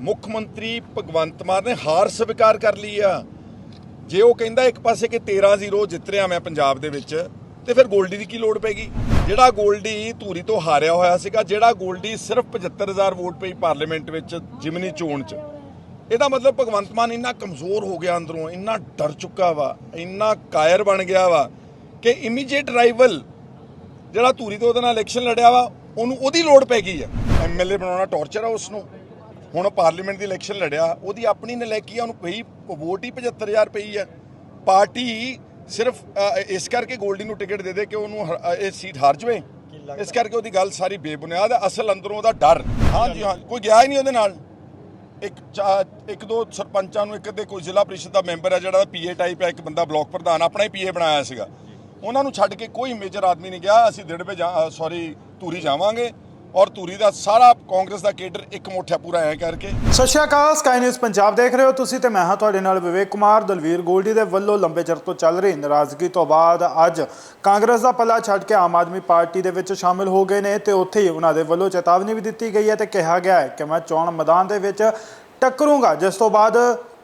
ਮੁੱਖ ਮੰਤਰੀ ਭਗਵੰਤ ਮਾਨ ਨੇ ਹਾਰ ਸਵੀਕਾਰ ਕਰ ਲਈ ਆ। ਜੇ ਉਹ ਕਹਿੰਦਾ ਇੱਕ ਪਾਸੇ ਕਿ 13-0 ਜਿੱਤ ਰਿਹਾ ਮੈਂ ਪੰਜਾਬ ਦੇ ਵਿੱਚ, ਤੇ ਫਿਰ ਗੋਲਡੀ ਦੀ ਕੀ ਲੋੜ ਪੈਗੀ ਜਿਹੜਾ ਗੋਲਡੀ ਧੂਰੀ ਤੋਂ ਹਾਰਿਆ ਹੋਇਆ ਸੀਗਾ, ਜਿਹੜਾ ਗੋਲਡੀ ਸਿਰਫ 75000 ਵੋਟ ਪਈ ਪਾਰਲੀਮੈਂਟ ਵਿੱਚ ਜਿਮਨੀ ਚੋਣ 'ਚ, ਇਹਦਾ ਮਤਲਬ ਭਗਵੰਤ ਮਾਨ ਇੰਨਾ ਕਮਜ਼ੋਰ ਹੋ ਗਿਆ ਅੰਦਰੋਂ, ਇੰਨਾ ਡਰ ਚੁੱਕਾ ਵਾ, ਇੰਨਾ ਕਾਇਰ ਬਣ ਗਿਆ ਵਾ ਕਿ ਇਮੀਡੀਏਟ ਰਾਈਵਲ ਜਿਹੜਾ ਧੂਰੀ ਤੋਂ ਉਹਦੇ ਨਾਲ ਇਲੈਕਸ਼ਨ ਲੜਿਆ ਵਾ, ਉਹਨੂੰ ਉਹਦੀ ਲੋੜ ਪੈ ਗਈ ਆ। ਐਮਐਲਏ ਬਣਾਉਣਾ ਟੌਰਚਰ ਆ ਉਸ ਨੂੰ ਹੁਣ ਪਾਰਲੀਮੈਂਟ ਦੀ ਇਲੈਕਸ਼ਨ ਲੜਿਆ ਉਹਦੀ ਆਪਣੀ ਨਲਾਇਕੀ ਆ ਉਹਨੂੰ ਪਈ ਵੋਟ ਹੀ 75000 ਪਈ ਆ ਪਾਰਟੀ ਸਿਰਫ ਅ, ਇਸ ਕਰਕੇ ਗੋਲਡੀ ਨੂੰ ਟਿਕਟ ਦੇ ਦੇ ਕਿ ਉਹਨੂੰ ਹ- ਅ, ਇਹ ਸੀਟ ਹਾਰ ਜਵੇ। ਇਸ ਕਰਕੇ ਉਹਦੀ ਗੱਲ ਸਾਰੀ ਬੇਬੁਨਿਆਦ ਹੈ ਅਸਲ ਅੰਦਰੋਂ ਉਹਦਾ ਡਰ। ਹਾਂਜੀ ਹਾਂ ਕੋਈ ਗਿਆ ਹੀ ਨਹੀਂ ਉਹਦੇ ਨਾਲ। ਇੱਕ ਚਾ- ਇੱਕ ਦੋ ਸਰਪੰਚਾਂ ਨੂੰ ਇੱਕ ਦੇ ਕੋਈ ਜ਼ਿਲ੍ਹਾ ਪ੍ਰੀਸ਼ਦ ਦਾ ਮੈਂਬਰ ਹੈ ਜਿਹੜਾ ਪੀਏ ਟਾਈਪ ਹੈ ਇੱਕ ਬੰਦਾ ਬਲਾਕ ਪ੍ਰਧਾਨ ਆਪਣਾ ਹੀ ਪੀਏ ਬਣਾਇਆ ਸੀਗਾ। ਉਹਨਾਂ ਨੂੰ ਛੱਡ ਕੇ ਕੋਈ ਮੇਜਰ ਆਦਮੀ ਨਹੀਂ ਗਿਆ ਅਸੀਂ ਦਿੜਵੇ ਸੌਰੀ ਧੂਰੀ ਜਾਵਾਂਗੇ। ਔਰ ਧੂਰੀ ਦਾ ਸਾਰਾ ਕਾਂਗਰਸ ਦਾ ਕੇਡਰ ਇੱਕ ਮੋਠਾ ਪੂਰਾ ਐ ਕਰਕੇ। ਸਤਿ ਸ਼੍ਰੀ ਅਕਾਲ ਸਕਾਈ ਨਿਊਜ਼ ਪੰਜਾਬ ਦੇਖ ਰਹੇ ਹੋ ਤੁਸੀਂ ਤੇ ਮੈਂ ਹਾਂ ਤੁਹਾਡੇ ਨਾਲ ਵਿਵੇਕ ਕੁਮਾਰ, ਦਲਵੀਰ ਗੋਲਡੀ ਦੇ ਵੱਲੋਂ ਲੰਬੇ ਚਿਰ ਤੋਂ ਚੱਲ ਰਹੀ ਨਾਰਾਜ਼ਗੀ ਤੋਂ ਬਾਅਦ ਅੱਜ ਕਾਂਗਰਸ ਦਾ ਪੱਲਾ ਛੱਡ ਕੇ ਆਮ ਆਦਮੀ ਪਾਰਟੀ ਦੇ ਵਿੱਚ ਸ਼ਾਮਿਲ ਹੋ ਗਏ ਨੇ ਤੇ ਉੱਥੇ ਹੀ ਉਹਨਾਂ ਦੇ ਵੱਲੋਂ ਚੇਤਾਵਨੀ ਵੀ ਦਿੱਤੀ ਗਈ ਹੈ ਤੇ ਕਿਹਾ ਗਿਆ ਹੈ ਕਿ ਮੈਂ ਚੋਣ ਮੈਦਾਨ ਦੇ ਵਿੱਚ ਟੱਕਰੂੰਗਾ, ਜਿਸ ਤੋਂ ਬਾਅਦ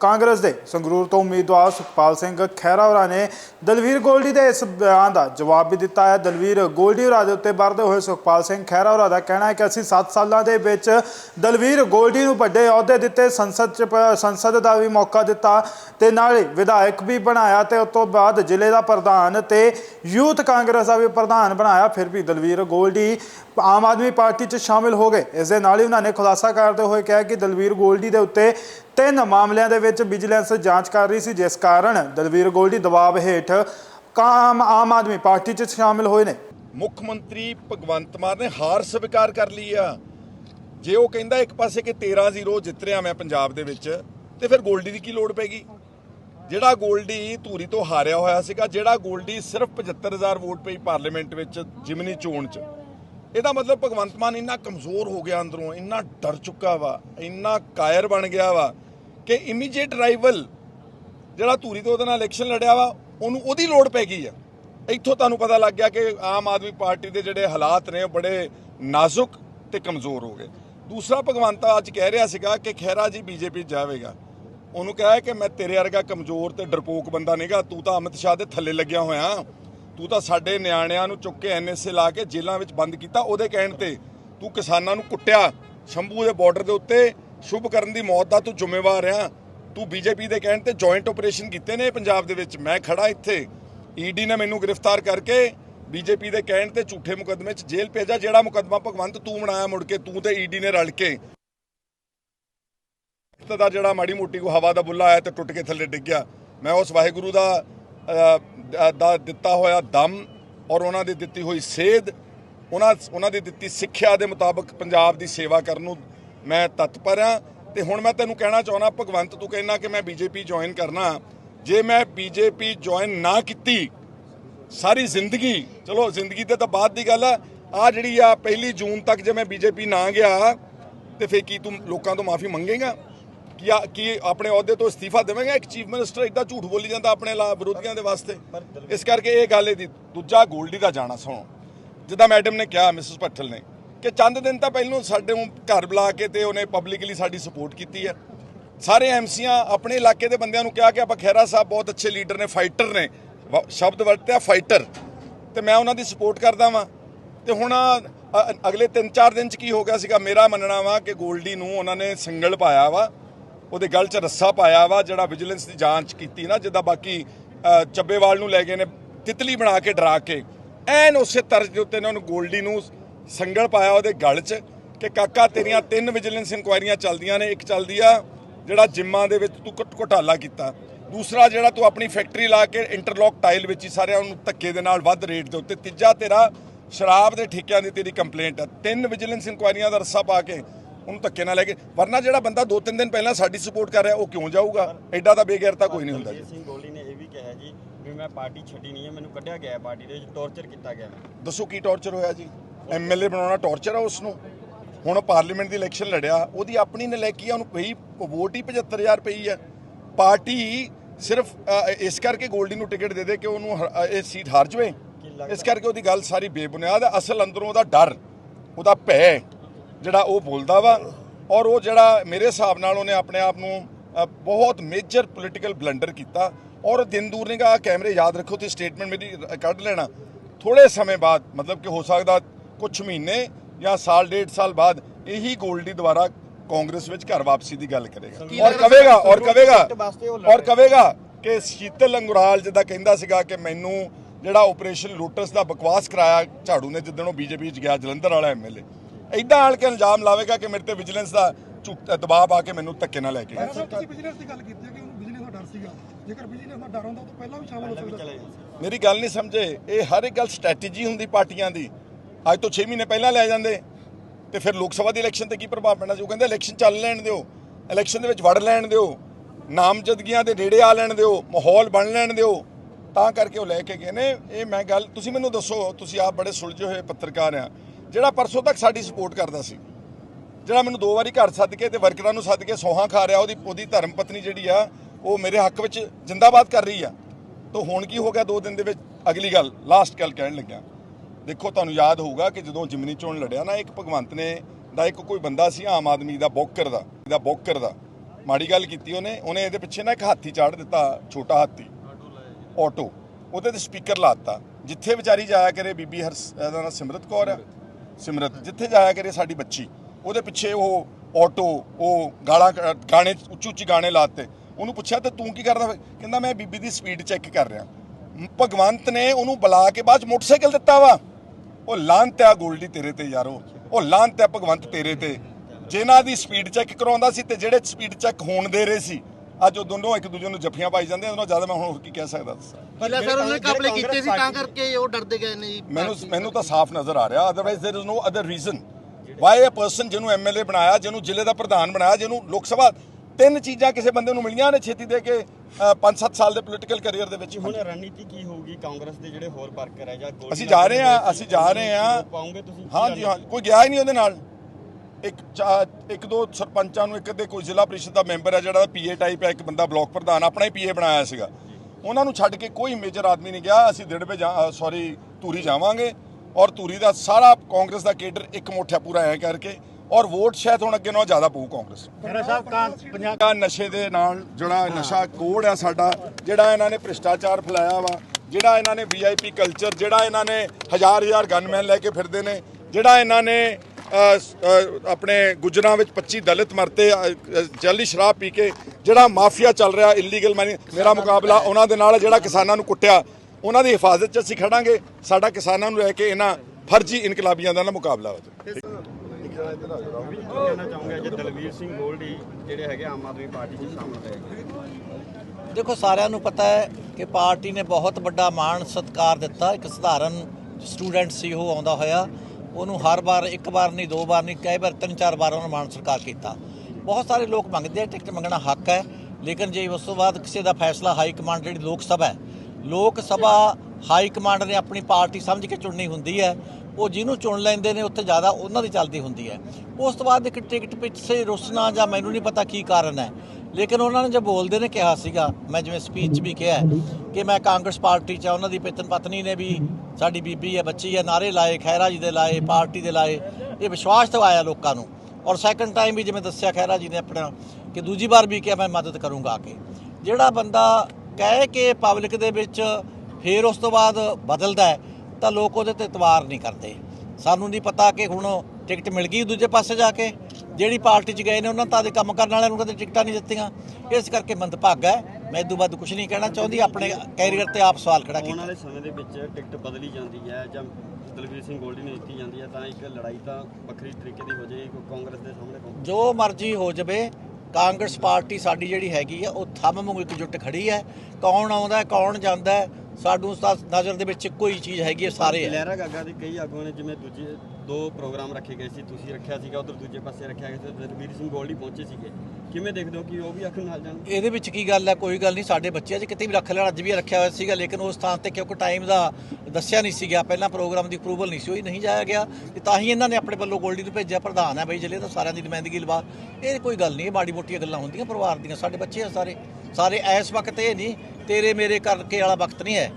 ਕਾਂਗਰਸ ਦੇ ਸੰਗਰੂਰ ਤੋਂ ਉਮੀਦਵਾਰ ਸੁਖਪਾਲ ਸਿੰਘ ਖਹਿਰਾ ਹੋਰਾਂ ਨੇ ਦਲਵੀਰ ਗੋਲਡੀ ਦੇ ਇਸ ਬਿਆਨ ਦਾ ਜਵਾਬ ਵੀ ਦਿੱਤਾ ਹੈ। ਦਲਵੀਰ ਗੋਲਡੀ ਹੋਰਾਂ ਦੇ ਉੱਤੇ ਵਰਦੇ ਹੋਏ ਸੁਖਪਾਲ ਸਿੰਘ ਖਹਿਰਾ ਹੋਰਾਂ ਦਾ ਕਹਿਣਾ ਹੈ ਕਿ ਅਸੀਂ 7 ਸਾਲਾਂ ਦੇ ਵਿੱਚ ਦਲਵੀਰ ਗੋਲਡੀ ਨੂੰ ਵੱਡੇ ਅਹੁਦੇ ਦਿੱਤੇ, ਸੰਸਦ ਚ ਪ- ਸੰਸਦ ਦਾ ਵੀ ਮੌਕਾ ਦਿੱਤਾ ਤੇ ਨਾਲੇ ਵਿਧਾਇਕ ਵੀ ਬਣਾਇਆ ਤੇ ਉਸ ਤੋਂ ਬਾਅਦ ਜ਼ਿਲ੍ਹੇ ਦਾ ਪ੍ਰਧਾਨ ਤੇ ਯੂਥ ਕਾਂਗਰਸ ਦਾ ਵੀ ਪ੍ਰਧਾਨ ਬਣਾਇਆ, ਫਿਰ ਵੀ ਦਲਵੀਰ ਗੋਲਡੀ ਆਮ ਆਦਮੀ ਪਾਰਟੀ 'ਚ ਸ਼ਾਮਿਲ ਹੋ ਗਏ। ਇਸ ਦੇ ਨਾਲ ਹੀ ਉਹਨਾਂ ਨੇ ਖੁਲਾਸਾ ਕਰਦੇ ਹੋਏ ਕਿਹਾ ਕਿ ਦਲਵੀਰ ਗੋਲਡੀ ਦੇ ਉੱਤੇ ਤਿੰਨ ਮਾਮਲਿਆਂ ਦੇ ਵਿੱਚ ਵਿਜੀਲੈਂਸ ਜਾਂਚ ਕਰ ਰਹੀ ਸੀ, ਜਿਸ ਕਾਰਨ ਦਲਵੀਰ ਗੋਲਡੀ ਦਬਾਅ ਹੇਠ ਕਾਮ ਆਮ ਆਦਮੀ ਪਾਰਟੀ 'ਚ ਸ਼ਾਮਿਲ ਹੋਏ ਨੇ। ਮੁੱਖ ਮੰਤਰੀ ਭਗਵੰਤ ਮਾਨ ਨੇ ਹਾਰ ਸਵੀਕਾਰ ਕਰ ਲਈ ਆ। ਜੇ ਉਹ ਕਹਿੰਦਾ ਇੱਕ ਪਾਸੇ ਕਿ 13-0 ਜਿੱਤ ਰਿਹਾ ਮੈਂ ਪੰਜਾਬ ਦੇ ਵਿੱਚ, ਤੇ ਫਿਰ ਗੋਲਡੀ ਦੀ ਕੀ ਲੋੜ ਪੈਗੀ? ਜਿਹੜਾ ਗੋਲਡੀ ਧੂਰੀ ਤੋਂ ਹਾਰਿਆ ਹੋਇਆ ਸੀਗਾ, ਜਿਹੜਾ ਗੋਲਡੀ ਸਿਰਫ 75000 ਵੋਟ ਪਈ ਪਾਰਲੀਮੈਂਟ ਵਿੱਚ ਜਿਮਨੀ ਚੋਣ 'ਚ, ਇਹਦਾ ਮਤਲਬ ਭਗਵੰਤ ਮਾਨ ਇੰਨਾ ਕਮਜ਼ੋਰ ਹੋ ਗਿਆ ਅੰਦਰੋਂ, ਇੰਨਾ ਡਰ ਚੁੱਕਾ ਵਾ, ਇੰਨਾ ਕਾਇਰ ਬਣ ਗਿਆ ਵਾ ਕਿ ਇਮੀਡੀਏਟ ਰਾਈਵਲ ਜਿਹੜਾ ਧੂਰੀ ਤੋਂ ਉਹਦੇ ਨਾਲ ਇਲੈਕਸ਼ਨ ਲੜਿਆ ਵਾ, ਉਹਨੂੰ ਉਹਦੀ ਲੋੜ ਪੈ ਗਈ ਆ। ਇੱਥੋਂ ਤੁਹਾਨੂੰ ਪਤਾ ਲੱਗ ਗਿਆ ਕਿ ਆਮ ਆਦਮੀ ਪਾਰਟੀ ਦੇ ਜਿਹੜੇ ਹਾਲਾਤ ਨੇ ਉਹ ਬੜੇ ਨਾਜ਼ੁਕ ਤੇ ਕਮਜ਼ੋਰ ਹੋ ਗਏ। ਦੂਸਰਾ ਭਗਵੰਤ ਅੱਜ ਕਹਿ ਰਿਹਾ ਸੀਗਾ ਕਿ ਖਹਿਰਾ ਜੀ ਬੀਜੇਪੀ ਜਾਵੇਗਾ। ਉਹਨੂੰ ਕਿਹਾ ਕਿ ਮੈਂ ਤੇਰੇ ਵਰਗਾ ਕਮਜ਼ੋਰ ਤੇ ਡਰਪੋਕ ਬੰਦਾ ਨਹੀਂਗਾ ਤੂੰ ਤਾਂ ਅਮਿਤ ਸ਼ਾਹ ਦੇ ਥੱਲੇ ਲੱਗਿਆ ਹੋਇਆ। ਤੂੰ ਤਾਂ ਸਾਡੇ ਨਿਆਣਿਆਂ ਨੂੰ ਚੁੱਕ ਕੇ ਐਨਐਸਏ ਲਾ ਕੇ ਜੇਲ੍ਹਾਂ ਵਿੱਚ ਬੰਦ ਕੀਤਾ, ਉਹਦੇ ਕਹਿਣ ਤੇ ਤੂੰ ਕਿਸਾਨਾਂ ਨੂੰ ਕੁੱਟਿਆ ਸ਼ੰਭੂ ਦੇ ਬਾਰਡਰ ਦੇ ਉੱਤੇ। ਸ਼ੁਭ ਕਰਨ ਦੀ ਮੌਤ ਦਾ ਤੂੰ ਜ਼ਿੰਮੇਵਾਰ ਆ। ਤੂੰ ਬੀਜੇਪੀ ਦੇ ਕਹਿਣ ਤੇ ਜੁਆਇੰਟ ਆਪਰੇਸ਼ਨ ਕੀਤੇ ਨੇ ਪੰਜਾਬ ਦੇ ਵਿੱਚ। ਮੈਂ ਖੜਾ ਇੱਥੇ। ਈਡੀ ਨੇ ਮੈਨੂੰ ਗ੍ਰਿਫਤਾਰ ਕਰਕੇ ਬੀਜੇਪੀ ਦੇ ਕਹਿਣ ਤੇ ਝੂਠੇ ਮੁਕੱਦਮੇ 'ਚ ਜੇਲ੍ਹ ਭੇਜਿਆ। ਜਿਹੜਾ ਮੁਕੱਦਮਾ ਭਗਵੰਤ ਤੂੰ ਬਣਾਇਆ ਮੁੜ ਕੇ, ਤੂੰ ਤੇ ਈਡੀ ਨੇ ਰਲ ਕੇ। ਦਾ ਜਿਹੜਾ ਮਾੜੀ ਮੋਟੀ ਕੋ ਹਵਾ ਦਾ ਬੁੱਲਾ ਆਇਆ ਤੇ ਟੁੱਟ ਕੇ ਥੱਲੇ ਡਿੱਗ ਗਿਆ। ਮੈਂ ਉਸ ਵਾਹਿਗੁਰੂ ਦਾ ਦਾ ਦਿੱਤਾ ਹੋਇਆ ਦਮ ਔਰ ਉਹਨਾਂ ਦੀ ਦਿੱਤੀ ਹੋਈ ਸੇਧ, ਉਹਨਾਂ ਉਹਨਾਂ ਦੀ ਦਿੱਤੀ ਸਿੱਖਿਆ ਦੇ ਮੁਤਾਬਕ ਪੰਜਾਬ ਦੀ ਸੇਵਾ ਕਰਨ ਨੂੰ ਮੈਂ ਤਤਪਰ ਹਾਂ ਤੇ ਹੁਣ ਮੈਂ ਤੈਨੂੰ ਕਹਿਣਾ ਚਾਹੁੰਦਾ, ਭਗਵੰਤ, ਤੂੰ ਕਹਿਣਾ ਕਿ ਮੈਂ ਬੀਜੇਪੀ ਜੁਆਇਨ ਕਰਨਾ। ਜੇ ਮੈਂ ਬੀਜੇਪੀ ਜੁਆਇਨ ਨਾ ਕੀਤੀ, ਸਾਰੀ ਜ਼ਿੰਦਗੀ, ਚਲੋ ਜ਼ਿੰਦਗੀ ਤੇ ਤਾਂ ਬਾਅਦ ਦੀ ਗੱਲ ਆ ਆ ਜਿਹੜੀ ਆ ਪਹਿਲੀ ਜੂਨ ਤੱਕ ਜੇ ਮੈਂ ਬੀਜੇਪੀ ਨਾ ਗਿਆ, ਤੇ ਫੇਰ ਕੀ ਤੂੰ ਲੋਕਾਂ ਤੋਂ ਮਾਫੀ ਮੰਗੇਗਾ? ਕੀ ਆ- ਕੀ ਆਪਣੇ ਅਹੁਦੇ ਤੋਂ ਅਸਤੀਫਾ ਦੇਵੇਂਗਾ? ਇੱਕ ਚੀਫ ਮਿਨਿਸਟਰ ਇਦਾਂ ਝੂਠ ਬੋਲੀ ਜਾਂਦਾ ਆਪਣੇ ਲਾ ਵਿਰੋਧੀਆਂ ਦੇ ਵਾਸਤੇ। ਇਸ ਕਰਕੇ ਇਹ ਗੱਲ ਇਹਦੀ, ਦੂਜਾ ਗੋਲਡੀ ਦਾ ਜਾਣਾ, ਸੁਣੋ। ਜਿੱਦਾਂ ਮੈਡਮ ਨੇ ਕਿਹਾ, ਮਿਸਿਸ ਪੱਠਲ ਨੇ ਕਿ ਚੰਦ ਦਿਨ ਤਾਂ ਪਹਿਲਾਂ ਸਾਡੇ ਨੂੰ ਘਰ ਬੁਲਾ ਕੇ ਤੇ ਉਹਨੇ ਪਬਲਿਕਲੀ ਸਾਡੀ ਸਪੋਰਟ ਕੀਤੀ ਹੈ। ਸਾਰੇ ਐਮਸੀਆਂ ਆਪਣੇ ਇਲਾਕੇ ਦੇ ਬੰਦਿਆਂ ਨੂੰ ਕਿਹਾ ਕਿ ਆਪਾਂ ਖਹਿਰਾ ਸਾਹਿਬ ਬਹੁਤ ਅੱਛੇ ਲੀਡਰ ਨੇ ਫਾਈਟਰ ਨੇ। ਵ- ਸ਼ਬਦ ਵਰਤਿਆ ਫਾਈਟਰ ਤੇ ਮੈਂ ਉਹਨਾਂ ਦੀ ਸਪੋਰਟ ਕਰਦਾ ਵਾਂ। ਤੇ ਹੁਣ, ਅ- ਅਗਲੇ 3-4 ਦਿਨ ਚ ਕੀ ਹੋ ਗਿਆ ਸੀਗਾ, ਮੇਰਾ ਮੰਨਣਾ ਵਾ ਕਿ ਗੋਲਡੀ ਨੂੰ ਉਹਨਾਂ ਨੇ ਸਿੰਗਲ ਪਾਇਆ ਵਾ। ਉਹਦੇ ਗਲ 'ਚ ਰੱਸਾ ਪਾਇਆ ਵਾ, ਜਿਹੜਾ ਵਿਜੀਲੈਂਸ ਦੀ ਜਾਂਚ ਕੀਤੀ ਨਾ, ਜਿੱਦਾਂ ਬਾਕੀ ਚੱਬੇਵਾਲ ਨੂੰ ਲੈ ਗਏ ਨੇ, ਤਿਤਲੀ ਬਣਾ ਕੇ ਡਰਾ ਕੇ। ਐਨ ਉਸੇ ਤਰਜ਼ ਦੇ ਉੱਤੇ ਇਹਨਾਂ ਨੂੰ ਗੋਲਡੀ ਨੂੰ ਸੰਗਲ ਪਾਇਆ ਉਹਦੇ ਗਲ 'ਚ ਕਿ ਕਾਕਾ ਤੇਰੀਆਂ ਤਿੰਨ ਵਿਜੀਲੈਂਸ ਇਨਕੁਆਇਰੀਆਂ ਚੱਲਦੀਆਂ ਨੇ ਇੱਕ ਚੱਲਦੀ ਆ ਜਿਹੜਾ ਜਿੰਮਾਂ ਦੇ ਵਿੱਚ ਤੂੰ ਘੁਟ- ਘੁਟਾਲਾ ਕੀਤਾ। ਦੂਸਰਾ ਜਿਹੜਾ ਤੂੰ ਆਪਣੀ ਫੈਕਟਰੀ ਲਾ ਕੇ ਇੰਟਰਲੌਕ ਟਾਈਲ ਵਿੱਚ ਹੀ ਸਾਰਿਆਂ ਨੂੰ ਧੱਕੇ ਦੇ ਨਾਲ ਵੱਧ ਰੇਟ ਦੇ ਉੱਤੇ। ਤੀਜਾ ਤੇਰਾ ਸ਼ਰਾਬ ਦੇ ਠੇਕਿਆਂ ਦੀ ਤੇਰੀ ਕੰਪਲੇਂਟ ਹੈ ਤਿੰਨ ਵਿਜੀਲੈਂਸ ਇਨਕੁਆਇਰੀਆਂ ਦਾ ਰੱਸਾ ਪਾ ਕੇ ਉਹਨੂੰ ਧੱਕੇ ਨਾਲ ਲੈ ਕੇ ਵਰਨਾ ਜਿਹੜਾ ਬੰਦਾ ਦੋ ਤਿੰਨ ਦਿਨ ਪਹਿਲਾਂ ਸਾਡੀ ਸਪੋਰਟ ਕਰ ਰਿਹਾ ਉਹ ਕਿਉਂ ਜਾਊਗਾ? ਐਡਾ ਤਾਂ ਬੇਗੈਰਤਾ ਕੋਈ ਨਹੀਂ ਹੁੰਦਾ ਜੀ। ਸਿੰਘ ਗੋਲੀ ਨੇ ਇਹ ਵੀ ਕਿਹਾ ਜੀ ਵੀ ਮੈਂ ਪਾਰਟੀ ਛੱਡੀ ਨਹੀਂ ਹੈ ਮੈਨੂੰ ਕੱਢਿਆ ਗਿਆ ਪਾਰਟੀ ਦੇ ਵਿੱਚ ਟੌਰਚਰ ਕੀਤਾ ਗਿਆ ਦੱਸੋ ਕੀ ਟੌਰਚਰ ਹੋਇਆ ਜੀ? ਐਮਐਲਏ ਬਣਾਉਣਾ ਟੌਰਚਰ ਆ ਉਸ ਨੂੰ ਹੁਣ ਪਾਰਲੀਮੈਂਟ ਦੀ ਇਲੈਕਸ਼ਨ ਲੜਿਆ, ਉਹਦੀ ਆਪਣੀ ਨਲੈਕੀ ਆ, ਉਹਨੂੰ ਪਈ ਵੋਟ ਹੀ 75000 ਪਈ ਆ। ਪਾਰਟੀ ਸਿਰਫ ਇਸ ਕਰਕੇ ਗੋਲਡੀ ਨੂੰ ਟਿਕਟ ਦੇ ਦੇ ਕਿ ਉਹਨੂੰ ਹ- ਇਹ ਸੀਟ ਹਾਰ ਜਵੇ। ਇਸ ਕਰਕੇ ਉਹਦੀ ਗੱਲ ਸਾਰੀ ਬੇਬੁਨਿਆਦ ਆ, ਅਸਲ ਅੰਦਰੋਂ ਉਹਦਾ ਡਰ, ਉਹਦਾ ਭੈ ਜਿਹੜਾ ਉਹ ਬੋਲਦਾ ਵਾ। ਔਰ ਉਹ ਜਿਹੜਾ ਮੇਰੇ ਹਿਸਾਬ ਨਾਲ ਉਹਨੇ ਆਪਣੇ ਆਪ ਨੂੰ ਬਹੁਤ ਮੇਜਰ ਪੋਲੀਟੀਕਲ ਬਲੰਡਰ ਕੀਤਾ। ਔਰ ਦਿਨ ਦੂਰ ਨਹੀਂ ਕੈਮਰੇ ਯਾਦ ਰੱਖੋ ਤੇ ਸਟੇਟਮੈਂਟ ਮੇਰੀ ਕੱਢ ਲੈਣਾ। ਥੋੜੇ ਸਮੇਂ ਬਾਅਦ, ਮਤਲਬ ਕਿ ਹੋ ਸਕਦਾ ਕੁਝ ਮਹੀਨੇ ਜਾਂ ਸਾਲ ਡੇਢ ਸਾਲ ਬਾਅਦ ਇਹੀ ਗੋਲਡੀ ਦੁਆਰਾ ਕਾਂਗਰਸ ਵਿੱਚ ਘਰ ਵਾਪਸੀ ਦੀ ਗੱਲ ਕਰੇਗਾ। ਔਰ ਕਵੇਗਾ ਔਰ ਕਵੇਗਾ ਔਰ ਕਵੇਗਾ ਕਿ ਸ਼ੀਤਲ ਅੰਗੁਰਾਲ ਜਿੱਦਾਂ ਕਹਿੰਦਾ ਸੀਗਾ ਕਿ ਮੈਨੂੰ ਜਿਹੜਾ ਆਪਰੇਸ਼ਨ ਲੋਟਸ ਦਾ ਬਕਵਾਸ ਕਰਾਇਆ ਝਾੜੂ ਨੇ ਜਿੱਦਣ ਉਹ ਬੀਜੇਪੀ 'ਚ ਗਿਆ ਜਲੰਧਰ ਵਾਲਾ ਐਮਐਲਏ ਐਦਾਂ ਆਲ ਕੇ ਇਲਜ਼ਾਮ ਲਾਵੇਗਾ ਕਿ ਮੇਰੇ ਤੇ ਵਿਜੀਲੈਂਸ ਦਾ ਝੂਠ- ਦਬਾਅ ਪਾ ਕੇ ਮੈਨੂੰ ਧੱਕੇ ਨਾਲ ਲੈ ਕੇ ਗਿਆ। ਤੁਸੀਂ ਬਿਜ਼ਨਸ ਦੀ ਗੱਲ ਕੀਤੀ ਹੈ ਕਿ ਉਹਨੂੰ ਬਿਜ਼ਨਸ ਦਾ ਡਰ ਸੀਗਾ? ਜੇਕਰ ਬਿਜ਼ਨਸ ਦਾ ਡਰ ਹੁੰਦਾ ਤਾਂ ਪਹਿਲਾਂ ਵੀ ਸ਼ਾਮਲ ਹੋ ਸਕਦਾ। ਮੇਰੀ ਗੱਲ ਨਹੀਂ ਸਮਝੇ ਇਹ ਹਰ ਇੱਕ ਗੱਲ ਸਟ੍ਰੈਟਜੀ ਹੁੰਦੀ ਪਾਰਟੀਆਂ ਦੀ। ਅੱਜ ਤੋਂ 6 ਮਹੀਨੇ ਪਹਿਲਾਂ ਲੈ ਜਾਂਦੇ। ਤੇ ਫਿਰ ਲੋਕ ਸਭਾ ਦੀ ਇਲੈਕਸ਼ਨ ਤੇ ਕੀ ਪ੍ਰਭਾਵ ਪੈਣਾ ਸੀ? ਉਹ ਕਹਿੰਦੇ ਇਲੈਕਸ਼ਨ ਚੱਲ ਲੈਣ ਦਿਓ। ਇਲੈਕਸ਼ਨ ਦੇ ਵਿੱਚ ਵੜ ਲੈਣ ਦਿਓ। ਨਾਮਜ਼ਦਗੀਆਂ ਦੇ ਨੇੜੇ ਆ ਲੈਣ ਦਿਓ। ਮਾਹੌਲ ਬਣ ਲੈਣ ਦਿਓ। ਤਾਂ ਕਰਕੇ ਉਹ ਲੈ ਕੇ ਗਏ ਨੇ। ਇਹ ਮੈਂ ਗੱਲ, ਤੁਸੀਂ ਮੈਨੂੰ ਦੱਸੋ, ਤੁਸੀਂ ਆਪ ਬੜੇ ਸੁਲਝੇ ਹੋਏ ਪੱਤਰਕਾਰ ਆ। ਜਿਹੜਾ ਪਰਸੋਂ ਤੱਕ ਸਾਡੀ ਸਪੋਰਟ ਕਰਦਾ ਸੀ। ਜਿਹੜਾ ਮੈਨੂੰ ਦੋ ਵਾਰੀ ਘਰ ਸੱਦ ਕੇ ਤੇ ਵਰਕਰਾਂ ਨੂੰ ਸੱਦ ਕੇ ਸੋਹਾਂ ਖਾ ਰਿਹਾ, ਉਹਦੀ ਉਹਦੀ ਧਰਮ ਪਤਨੀ ਜਿਹੜੀ ਆ, ਉਹ ਮੇਰੇ ਹੱਕ ਵਿੱਚ ਜਿੰਦਾਬਾਦ ਕਰ ਰਹੀ ਆ। ਤਾਂ ਹੁਣ ਕੀ ਹੋ ਗਿਆ ਦੋ ਦਿਨ ਦੇ ਵਿੱਚ? ਅਗਲੀ ਗੱਲ ਲਾਸਟ ਗੱਲ ਕਹਿਣ ਲੱਗਿਆ। ਦੇਖੋ, ਤੁਹਾਨੂੰ ਯਾਦ ਹੋਊਗਾ ਕਿ ਜਦੋਂ ਜਿਮਨੀ ਚੋਣ ਲੜਿਆ ਨਾ, ਇੱਕ ਭਗਵੰਤ ਨੇ ਦਾ ਇੱਕ ਕੋਈ ਬੰਦਾ ਸੀ ਆਮ ਆਦਮੀ ਦਾ, ਬੋਕਰ ਦਾ ਦਾ ਬੋਕਰ ਦਾ। ਮਾੜੀ ਗੱਲ ਕੀਤੀ ਉਹਨੇ ਉਹਨੇ ਇਹਦੇ ਪਿੱਛੇ ਨਾ ਇੱਕ ਹਾਥੀ ਚਾੜ ਦਿੱਤਾ, ਛੋਟਾ ਹਾਥੀ। ਆਟੋ ਉਹਦੇ ਤੇ ਸਪੀਕਰ ਲਾਤਾ ਜਿੱਥੇ ਵਿਚਾਰੀ ਜਾਇਆ ਕਰੇ ਬੀਬੀ ਹਰ ਇਹਦਾ ਨਾਂ ਸਿਮਰਤ ਕੌਰ ਹੈ ਸਿਮਰਤ, ਜਿੱਥੇ ਜਾਇਆ ਕਰੇ ਸਾਡੀ ਬੱਚੀ। ਉਹਦੇ ਪਿੱਛੇ ਉਹ ਆਟੋ ਉਹ ਗਾਲਾਂ ਕ- ਗਾਣੇ, ਉੱਚੀ ਉੱਚੀ ਗਾਣੇ ਲਾਤੇ ਉਹਨੂੰ ਪੁੱਛਿਆ, ਤੇ ਤੂੰ ਕੀ ਕਰਦਾ? ਕਹਿੰਦਾ, ਮੈਂ ਬੀਬੀ ਦੀ ਸਪੀਡ ਚੈੱਕ ਕਰ ਰਿਹਾ। ਭਗਵੰਤ ਨੇ ਉਹਨੂੰ ਬੁਲਾ ਕੇ ਬਾਅਦ ਚ ਮੋਟਰਸਾਈਕਲ ਦਿੱਤਾ ਵਾ। ਉਹ ਲਾਂਤ ਆ ਗੋਲਡੀ ਤੇਰੇ ਤੇ ਯਾਰੋ ਉਹ ਲਾਂਤ ਆ ਭਗਵੰਤ ਤੇਰੇ ਤੇ ਜਿਨ੍ਹਾਂ ਦੀ ਸਪੀਡ ਚੈੱਕ ਕਰਾਉਂਦਾ ਸੀ ਤੇ ਜਿਹੜੇ ਸਪੀਡ ਚੈੱਕ ਹੋਣ ਦੇ ਰਹੇ ਸੀ ਅੱਜ ਉਹ ਦੋਨੋਂ ਇੱਕ ਦੂਜੇ ਨੂੰ ਜੱਫੀਆਂ ਪਾਈ ਜਾਂਦੇ ਉਹਨਾਂ ਜ਼ਿਆਦਾ ਮੈਂ ਹੁਣ ਹੋਰ ਕੀ ਕਹਿ ਸਕਦਾ ਦੱਸਾਂ ਪਹਿਲਾਂ ਸਰ ਉਹਨੇ ਕਾਬਲੇ ਕੀਤੇ ਸੀ ਤਾਂ ਕਰਕੇ ਉਹ ਡਰਦੇ ਗਏ ਨੇ ਜੀ ਮੈਨੂੰ ਮੈਨੂੰ ਤਾਂ ਸਾਫ਼ ਨਜ਼ਰ ਆ ਰਿਹਾ otherwise there is no other reason why a person ਜਿਹਨੂੰ ਐਮਐਲਏ ਬਣਾਇਆ ਜਿਹਨੂੰ ਜ਼ਿਲ੍ਹੇ ਦਾ ਪ੍ਰਧਾਨ ਬਣਾਇਆ ਜਿਹਨੂੰ ਲੋਕ ਸਭਾ ਤਿੰਨ ਚੀਜ਼ਾਂ ਕਿਸੇ ਬੰਦੇ ਨੂੰ ਮਿਲੀਆਂ ਨੇ ਛੇਤੀ ਦੇ ਕੇ 5-7 ਸਾਲ ਦੇ ਪੋਲੀਟੀਕਲ ਕੈਰੀਅਰ ਦੇ ਵਿੱਚ ਹੁਣ ਰਣਨੀਤੀ ਕੀ ਹੋਊਗੀ ਕਾਂਗਰਸ ਦੇ ਜਿਹੜੇ ਹੋਰ ਵਰਕਰ ਹੈ ਜਾਂ ਅਸੀਂ ਜਾ ਰਹੇ ਹਾਂ, ਅਸੀਂ ਜਾ ਰਹੇ ਹਾਂ। ਪਾਉਂਗੇ ਤੁਸੀਂ ਹਾਂ ਜੀ ਹਾਂ? ਕੋਈ ਗਿਆ ਹੀ ਨਹੀਂ ਉਹਦੇ ਨਾਲ। ਇੱਕ ਇੱਕ ਦੋ ਸਰਪੰਚਾਂ ਨੂੰ ਇੱਕ ਦੇ ਕੋਈ ਜ਼ਿਲ੍ਹਾ ਪ੍ਰੀਸ਼ਦ ਦਾ ਮੈਂਬਰ ਹੈ ਜਿਹੜਾ ਪੀਏ ਟਾਈਪ ਹੈ ਇੱਕ ਬੰਦਾ ਬਲਾਕ ਪ੍ਰਧਾਨ ਆਪਣਾ ਹੀ ਪੀਏ ਬਣਾਇਆ ਸੀਗਾ। ਉਹਨਾਂ ਨੂੰ ਛੱਡ ਕੇ ਕੋਈ ਮੇਜਰ ਆਦਮੀ ਨਹੀਂ ਗਿਆ। ਅਸੀਂ ਦਿੜਬੇ ਸੌਰੀ ਧੂਰੀ ਜਾਵਾਂਗੇ। ਔਰ ਧੂਰੀ ਦਾ ਸਾਰਾ ਕਾਂਗਰਸ ਦਾ ਕੇਡਰ ਇੱਕ ਮੋਠਿਆ ਪੂਰਾ ਐ ਕਰਕੇ ਔਰ ਵੋਟ ਸ਼ਾਇਦ ਹੁਣ ਅੱਗੇ ਨਾਲੋਂ ਜ਼ਿਆਦਾ ਪਊ ਕਾਂਗਰਸ। ਖੇਰਾ ਸਾਹਿਬ ਕਾਂ ਪੰਜਾਬ ਆ ਨਸ਼ੇ ਦੇ ਨਾਲ ਜਿਹੜਾ ਨਸ਼ਾ ਕੋਡ ਆ ਸਾਡਾ ਜਿਹੜਾ ਇਹਨਾਂ ਨੇ ਭ੍ਰਿਸ਼ਟਾਚਾਰ ਫੈਲਾਇਆ ਵਾ ਜਿਹੜਾ ਇਹਨਾਂ ਨੇ ਵੀਆਈਪੀ ਕਲਚਰ ਜਿਹੜਾ ਇਹਨਾਂ ਨੇ ਹਜ਼ਾਰ ਹਜ਼ਾਰ ਗਨਮੈਨ ਲੈ ਕੇ ਫਿਰਦੇ ਨੇ ਜਿਹੜਾ ਇਹਨਾਂ ਨੇ ਆਪਣੇ ਗੁਜਰਾਂ ਵਿੱਚ 25 ਦਲਿਤ ਮਰਤੇ ਜੈਲੀ ਸ਼ਰਾਬ ਪੀ ਕੇ ਜਿਹੜਾ ਮਾਫੀਆ ਚੱਲ ਰਿਹਾ ਇਲੀਗਲ ਮਨੀ ਮੇਰਾ ਮੁਕਾਬਲਾ ਉਹਨਾਂ ਦੇ ਨਾਲ ਜਿਹੜਾ ਕਿਸਾਨਾਂ ਨੂੰ ਕੁੱਟਿਆ ਉਹਨਾਂ ਦੀ ਹਿਫਾਜ਼ਤ 'ਚ ਅਸੀਂ ਖੜਾਂਗੇ ਸਾਡਾ ਕਿਸਾਨਾਂ ਨੂੰ ਲੈ ਕੇ ਇਹਨਾਂ ਫਰਜ਼ੀ ਇਨਕਲਾਬੀਆਂ ਦਾ ਨਾ ਮੁਕਾਬਲਾ ਹੋ ਜਾਵੇ। ਕਹਿਣਾ ਚਾਹੂੰਗਾ ਜੇ ਦਲਵੀਰ ਸਿੰਘ ਗੋਲਡੀ ਜਿਹੜੇ ਹੈਗੇ ਆਮ ਆਦਮੀ ਪਾਰਟੀ 'ਚ ਸ਼ਾਮਲ ਹੋਏ ਦੇਖੋ ਸਾਰਿਆਂ ਨੂੰ ਪਤਾ ਹੈ ਕਿ ਪਾਰਟੀ ਨੇ ਬਹੁਤ ਵੱਡਾ ਮਾਣ ਸਤਿਕਾਰ ਦਿੱਤਾ। ਇੱਕ ਸਧਾਰਨ ਸਟੂਡੈਂਟ ਸੀ ਉਹ ਆਉਂਦਾ ਹੋਇਆ। ਉਹਨੂੰ ਹਰ ਵਾਰ ਇੱਕ ਵਾਰ ਨਹੀਂ ਦੋ ਵਾਰ ਨਹੀਂ ਕਈ ਵਾਰ ਤਿੰਨ ਚਾਰ ਵਾਰ ਉਹਨੂੰ ਮਾਣ ਸਤਿਕਾਰ ਕੀਤਾ। ਬਹੁਤ ਸਾਰੇ ਲੋਕ ਮੰਗਦੇ ਆ ਟਿਕਟ ਮੰਗਣਾ ਹੱਕ ਹੈ। ਲੇਕਿਨ ਜੇ ਉਸ ਤੋਂ ਬਾਅਦ ਕਿਸੇ ਦਾ ਫੈਸਲਾ ਹਾਈ ਕਮਾਂਡ ਜਿਹੜੀ ਲੋਕ ਸਭਾ ਹੈ ਲੋਕ ਸਭਾ ਹਾਈ ਕਮਾਂਡ ਨੇ ਆਪਣੀ ਪਾਰਟੀ ਸਮਝ ਕੇ ਚੁਣਨੀ ਹੁੰਦੀ ਹੈ। ਉਹ ਜਿਹਨੂੰ ਚੁਣ ਲੈਂਦੇ ਨੇ ਉੱਥੇ ਜ਼ਿਆਦਾ ਉਹਨਾਂ ਦੀ ਚੱਲਦੀ ਹੁੰਦੀ ਹੈ। ਉਸ ਤੋਂ ਬਾਅਦ ਇੱਕ ਟਿਕਟ ਪਿੱਛੇ ਰੁੱਸਣਾ ਜਾਂ ਮੈਨੂੰ ਨਹੀਂ ਪਤਾ ਕੀ ਕਾਰਨ ਹੈ। ਲੇਕਿਨ ਉਹਨਾਂ ਨੇ ਜੋ ਬੋਲਦੇ ਨੇ ਕਿਹਾ ਸੀਗਾ ਮੈਂ ਜਿਵੇਂ ਸਪੀਚ ਵੀ ਕਿਹਾ ਕਿ ਮੈਂ ਕਾਂਗਰਸ ਪਾਰਟੀ ਚ ਆ, ਉਹਨਾਂ ਦੀ ਪਤਨ ਪਤਨੀ ਨੇ ਵੀ ਸਾਡੀ ਬੀਬੀ ਹੈ ਬੱਚੀ ਹੈ ਨਾਰੇ ਲਾਏ ਖੈਰਾ ਜੀ ਦੇ ਲਾਏ ਪਾਰਟੀ ਦੇ ਲਾਏ। ਇਹ ਵਿਸ਼ਵਾਸ ਦਿਵਾਇਆ ਲੋਕਾਂ ਨੂੰ। ਔਰ ਸੈਕੰਡ ਟਾਈਮ ਵੀ ਜਿਵੇਂ ਦੱਸਿਆ ਖੈਰਾ ਜੀ ਨੇ ਆਪਣਾ ਕਿ ਦੂਜੀ ਵਾਰ ਵੀ ਕਿਹਾ ਮੈਂ ਮਦਦ ਕਰੂੰਗਾ ਆ ਕੇ। ਜਿਹੜਾ ਬੰਦਾ ਕਹਿ ਕੇ ਪਬਲਿਕ ਦੇ ਵਿੱਚ ਫਿਰ ਉਸ ਤੋਂ ਬਾਅਦ ਬਦਲਦਾ ਹੈ ਤਾਂ ਲੋਕ ਉਹਦੇ ਤੇ ਇਤਵਾਰ ਨਹੀਂ ਕਰਦੇ। ਸਾਨੂੰ ਨਹੀਂ ਪਤਾ ਕਿ ਹੁਣ ਟਿਕਟ ਮਿਲ ਗਈ ਦੂਜੇ ਪਾਸੇ ਜਾ ਕੇ। ਜਿਹੜੀ ਪਾਰਟੀ 'ਚ ਗਏ ਨੇ ਉਹਨਾਂ ਤਾਂ ਦੇ ਕੰਮ ਕਰਨ ਵਾਲਿਆਂ ਨੂੰ ਕਦੇ ਟਿਕਟਾਂ ਨਹੀਂ ਦਿੱਤੀਆਂ। ਇਸ ਕਰਕੇ ਮੰਦਭਾਗਾ ਹੈ। ਮੈਂ ਤੋਂ ਵੱਧ ਕੁਝ ਨਹੀਂ ਕਹਿਣਾ ਚਾਹੁੰਦੀ। ਆਪਣੇ ਕੈਰੀਅਰ ਤੇ ਆਪ ਸਵਾਲ ਖੜਾ ਆਉਣ ਕੀਤਾ ਵਾਲੇ ਸਮੇਂ ਦੇ ਵਿੱਚ ਟਿਕਟ ਬਦਲੀ ਜਾਂਦੀ ਹੈ ਜਾਂ ਦਲਵੀਰ ਸਿੰਘ ਗੋਲਡੀ ਨੂੰ ਦਿੱਤੀ ਜਾਂਦੀ ਹੈ ਤਾਂ ਇੱਕ ਲੜਾਈ ਤਾਂ ਵੱਖਰੀ ਤਰੀਕੇ ਦੀ ਹੋ ਜਾਏਗੀ। ਕਾਂਗਰਸ ਦੇ ਸਾਹਮਣੇ ਜੋ ਮਰਜ਼ੀ ਹੋ ਜਾਵੇ ਕਾਂਗਰਸ ਪਾਰਟੀ ਸਾਡੀ ਜਿਹੜੀ ਹੈਗੀ ਆ, ਉਹ ਥੰਮ ਵਾਂਗੂ ਇਕਜੁੱਟ ਖੜੀ ਹੈ ਕੌਣ ਆਉਂਦਾ ਕੌਣ ਜਾਂਦਾ ਸਾਨੂੰ ਤਾਂ ਨਜ਼ਰ ਦੇ ਵਿੱਚ ਇੱਕੋ ਹੀ ਚੀਜ਼ ਹੈਗੀ ਹੈ ਸਾਰੇ ਹੈ ਲਹਿਰਾ ਗਾਗਾ ਦੇ ਕਈ ਆਗੂਆਂ ਨੇ, ਜਿਵੇਂ ਦੂਜੇ ਦੋ ਪ੍ਰੋਗਰਾਮ ਰੱਖੇ ਗਏ ਸੀ, ਤੁਸੀਂ ਰੱਖਿਆ ਸੀਗਾ, ਉਧਰ ਦੂਜੇ ਪਾਸੇ ਰੱਖਿਆ ਗਿਆ ਸੀ ਦਲਵੀਰ ਸਿੰਘ ਗੋਲਡੀ ਪਹੁੰਚੇ ਸੀਗੇ। ਕਿਵੇਂ ਦੇਖਦੇ ਹੋ ਕਿ ਉਹ ਵੀ ਅੱਖ ਨਾਲ ਜਾਣ ਇਹਦੇ ਵਿੱਚ ਕੀ ਗੱਲ ਹੈ? ਕੋਈ ਗੱਲ ਨਹੀਂ, ਸਾਡੇ ਬੱਚੇ ਅੱਜ ਕਿਤੇ ਵੀ ਰੱਖ ਲੈਣ, ਅੱਜ ਵੀ ਰੱਖਿਆ ਹੋਇਆ ਸੀਗਾ, ਲੇਕਿਨ ਉਸ ਥਾਂ ਤੇ ਕਿਉਂਕਿ ਟਾਈਮ ਦਾ ਦੱਸਿਆ ਨਹੀਂ ਸੀਗਾ, ਪਹਿਲਾਂ ਪ੍ਰੋਗਰਾਮ ਦੀ ਅਪਰੂਵਲ ਨਹੀਂ ਸੀ ਹੋਈ, ਨਹੀਂ ਜਾਇਆ ਗਿਆ। ਤੇ ਤਾਂ ਹੀ ਇਹਨਾਂ ਨੇ ਆਪਣੇ ਵੱਲੋਂ ਗੋਲਡੀ ਨੂੰ ਭੇਜਿਆ, ਪ੍ਰਧਾਨ ਹੈ ਬਈ, ਜ਼ਿਲ੍ਹੇ ਦਾ ਸਾਰਿਆਂ ਦੀ ਨੁਮਾਇੰਦਗੀ ਲਵਾ ਇਹ ਕੋਈ ਗੱਲ ਨਹੀਂ, ਇਹ ਮਾੜੀ ਮੋਟੀਆਂ ਗੱਲਾਂ ਹੁੰਦੀਆਂ, ਪਰਿਵਾਰ ਦੀਆਂ, ਸਾਡੇ ਬੱਚੇ ਆ ਸਾਰੇ। ਸਾਰੇ ਇਸ ਵਕਤ ਇਹ ਨਹੀਂ, ਤੇਰੇ ਮੇਰੇ ਕਰਕੇ ਵਾਲਾ ਵਕਤ ਨਹੀਂ ਹੈ।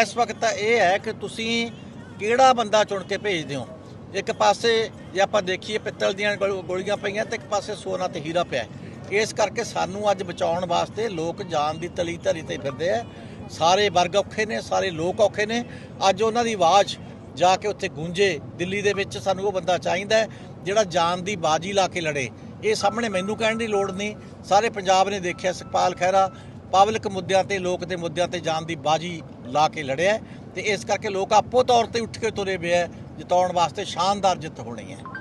ਇਸ ਵਕਤ ਤਾਂ ਇਹ ਹੈ ਕਿ ਤੁਸੀਂ ਕਿਹੜਾ ਬੰਦਾ ਚੁਣ ਕੇ ਭੇਜਦੇ ਹੋ? ਇੱਕ ਪਾਸੇ ਜੇ ਆਪਾਂ ਦੇਖੀਏ ਪਿੱਤਲ ਦੀਆਂ ਗੋਲ- ਗੋਲੀਆਂ ਪਈਆਂ ਤੇ ਇੱਕ ਪਾਸੇ ਸੋਨਾ ਤੇ ਹੀਰਾ ਪਿਆ। ਇਸ ਕਰਕੇ ਸਾਨੂੰ ਅੱਜ ਬਚਾਉਣ ਵਾਸਤੇ ਲੋਕ ਜਾਨ ਦੀ ਤਲੀ ਧਰੀ ਤੇ ਫਿਰਦੇ ਆ। ਸਾਰੇ ਵਰਗ ਔਖੇ ਨੇ, ਸਾਰੇ ਲੋਕ ਔਖੇ ਨੇ। ਅੱਜ ਉਹਨਾਂ ਦੀ ਆਵਾਜ਼ ਜਾ ਕੇ ਉੱਥੇ ਗੂੰਜੇ, ਦਿੱਲੀ ਦੇ ਵਿੱਚ ਸਾਨੂੰ ਉਹ ਬੰਦਾ ਚਾਹੀਦਾ ਜਿਹੜਾ ਜਾਨ ਦੀ ਬਾਜੀ ਲਾ ਕੇ ਲੜੇ। ਇਹ ਸਾਹਮਣੇ ਮੈਨੂੰ ਕਹਿਣ ਦੀ ਲੋੜ ਨਹੀਂ। ਸਾਰੇ ਪੰਜਾਬ ਨੇ ਦੇਖਿਆ, ਸੁਖਪਾਲ ਖਹਿਰਾ ਪਬਲਿਕ ਮੁੱਦਿਆਂ ਤੇ, ਲੋਕ ਦੇ ਮੁੱਦਿਆਂ ਤੇ ਜਾਨ ਦੀ ਬਾਜੀ ਲਾ ਕੇ ਲੜਿਆ ਹੈ ਤੇ ਇਸ ਕਰਕੇ ਲੋਕ ਆਪੋ ਤੌਰ ਤੇ ਉੱਠ ਕੇ ਤੁਰੇ ਪਏ ਜਿਤਾਉਣ ਵਾਸਤੇ ਸ਼ਾਨਦਾਰ ਜਿੱਤ ਹੋਣੀ ਹੈ।